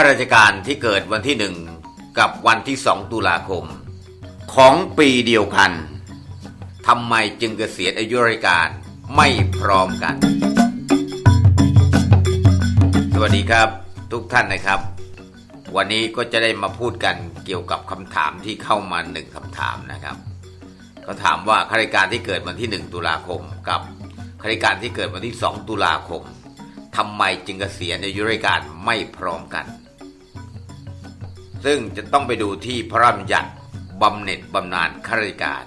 ข้าราชการที่เกิดวันที่หนึ่งกับวันที่สองตุลาคม ของปีเดียวกันทำไมจึงเกษียณอายุราชการไม่พร้อมกัน สวัสดีครับทุกท่านนะครับ วันนี้ก็จะได้มาพูดกันเกี่ยวกับคำถามที่เข้ามาหนึ่งคำถามนะครับเขาถามว่าข้าราชการที่เกิดวันที่หนึ่งตุลาคมกับข้าราชการที่เกิดวันที่สองตุลาคมทำไมจึงเกษียณอายุราชการไม่พร้อมกัน ซึ่งจะต้องไปดูที่พระราชบัญญัติบำเหน็จบำนาญข้าราชการ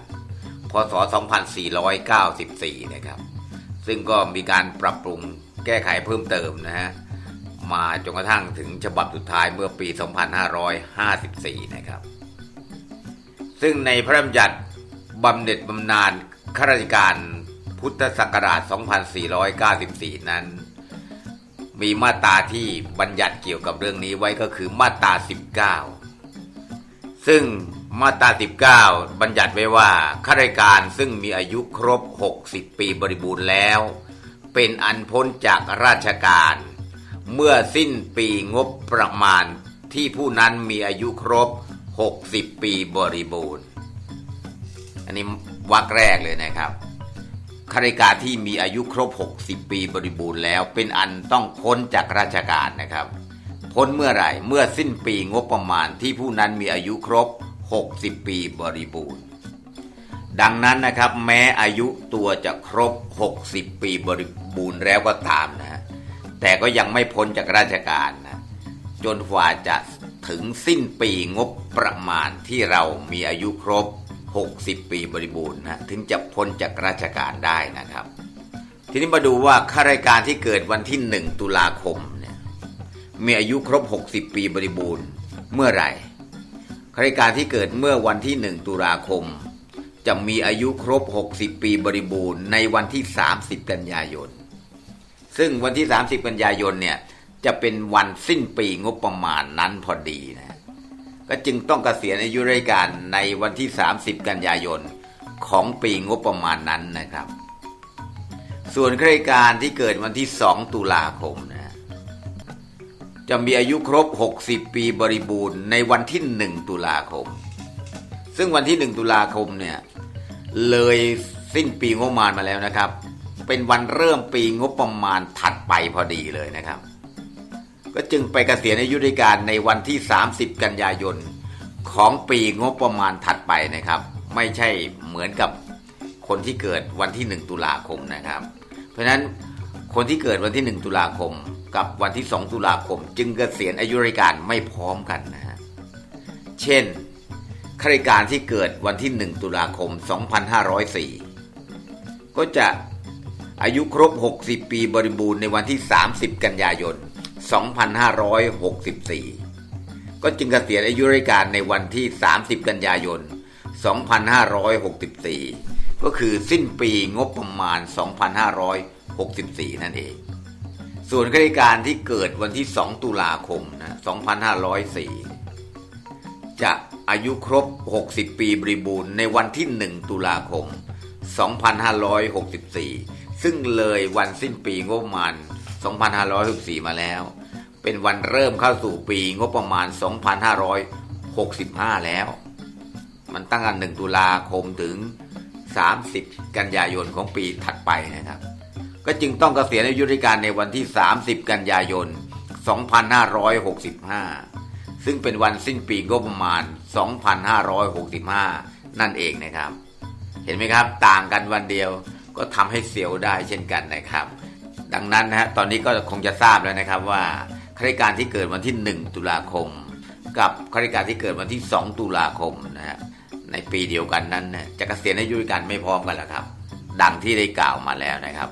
พศ 2494 นะครับ ซึ่งก็มีการปรับปรุงแก้ไขเพิ่มเติมนะฮะ มาจนกระทั่งถึงฉบับสุดท้ายเมื่อปี 2554 นะครับ ซึ่งในพระราชบัญญัติบำเหน็จบำนาญข้าราชการพุทธศักราช 2494 นั้น มีมาตราที่บัญญัติเกี่ยวกับเรื่องนี้ไว้ก็คือมาตรา19 ซึ่งมาตรา19 บัญญัติไว้ว่าข้าราชการซึ่งมีอายุครบ 60 ปีบริบูรณ์แล้ว เป็นอันพ้นจากราชการ เมื่อสิ้นปีงบประมาณที่ผู้นั้นมีอายุครบ 60 ปีบริบูรณ์ อันนี้วรรคแรกเลยนะครับ ข้าราชการที่มีอายุครบ 60 ปีบริบูรณ์แล้ว เป็นอันต้องพ้นจากราชการนะครับ พ้นเมื่อไหร่เมื่อสิ้นปีงบประมาณที่ผู้นั้นมีอายุครบ 60 ปีบริบูรณ์ ดังนั้นนะครับแม้อายุตัวจะครบ 60 ปีบริบูรณ์แล้วก็ตามนะฮะแต่ก็ยังไม่พ้นจากราชการนะจนกว่าจะถึงสิ้นปีงบประมาณที่เรามีอายุครบ 60 ปีบริบูรณ์นะถึงจะพ้นจากราชการได้นะครับ ทีนี้มาดูว่าข้าราชการที่เกิดวันที่ 1 ตุลาคมเนี่ยมีอายุครบ 60 ปีบริบูรณ์เมื่อไหร่ข้าราชการที่เกิดเมื่อวันที่ 1 ตุลาคม จะมีอายุครบ 60 ปีบริบูรณ์ในวันที่ 30 กันยายน ซึ่งวันที่ 30 กันยายนเนี่ยจะเป็นวันสิ้นปีงบประมาณนั้นพอดีนะ ก็จึงต้องเกษียณอายุราชการในวันที่ 30 กันยายนของปีงบประมาณนั้นนะครับ ส่วนข้าราชการที่เกิดวันที่ 2 ตุลาคมนะจะมีอายุครบ 60 ปีบริบูรณ์ในวันที่ 1 ตุลาคม ซึ่งวันที่ 1 ตุลาคมเนี่ยเลยสิ้นปีงบประมาณมาแล้วนะครับ เป็นวันเริ่มปีงบประมาณถัดไปพอดีเลยนะครับ ก็จึงไปเกษียณอายุราชการในวันที่ 30 กันยายนของปีงบประมาณถัดไปนะครับ ไม่ใช่เหมือนกับคนที่เกิดวันที่ 1 ตุลาคมนะครับ เพราะฉะนั้นคนที่เกิดวันที่ 1 ตุลาคมกับวันที่ 2 ตุลาคม จึงเกษียณอายุราชการไม่พร้อมกันนะฮะเช่นข้าราชการที่เกิดวันที่ 1 ตุลาคม 2504 ก็จะอายุครบ 60 ปีบริบูรณ์ในวันที่ 30 กันยายน 2564 ก็จึงเกษียณอายุราชการในวันที่ 30 กันยายน 2564 ก็คือสิ้นปีงบประมาณ 2564 นั่นเอง ส่วนข้าราชการที่เกิดวันที่ 2 ตุลาคมนะ2504 จะอายุครบ 60 ปีบริบูรณ์ในวันที่ 1 ตุลาคม 2564 ซึ่งเลยวันสิ้นปีงบประมาณ 2564 มาแล้ว เป็นวันเริ่มเข้าสู่ปีงบประมาณ 2565 แล้ว มันตั้งแต่1ตุลาคมถึง 30 กันยายนของปีถัดไปนะครับ ก็จึงต้องเกษียณอายุราชการในวันที่ 30 กันยายน 2565 ซึ่งเป็นวันสิ้นปีงบประมาณ 2565 นั่นเองนะครับ เห็นไหมครับ ต่างกันวันเดียวก็ทำให้เสียวได้เช่นกันนะครับ ดังนั้นนะฮะตอนนี้ก็คงจะทราบแล้วนะครับว่าข้าราชการที่เกิดวันที่ 1 ตุลาคม กับข้าราชการที่เกิดวันที่ 2 ตุลาคมนะฮะในปีเดียวกันนั้นนะจะเกษียณอายุการไม่พร้อมกันแล้วครับ ดังที่ได้กล่าวมาแล้วนะครับ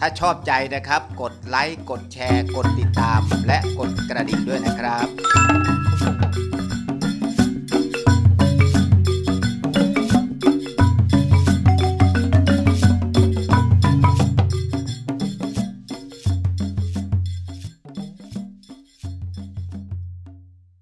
ถ้าชอบใจนะครับ กดไลค์กดแชร์ กดติดตาม และกดกระดิ่งด้วยนะครับ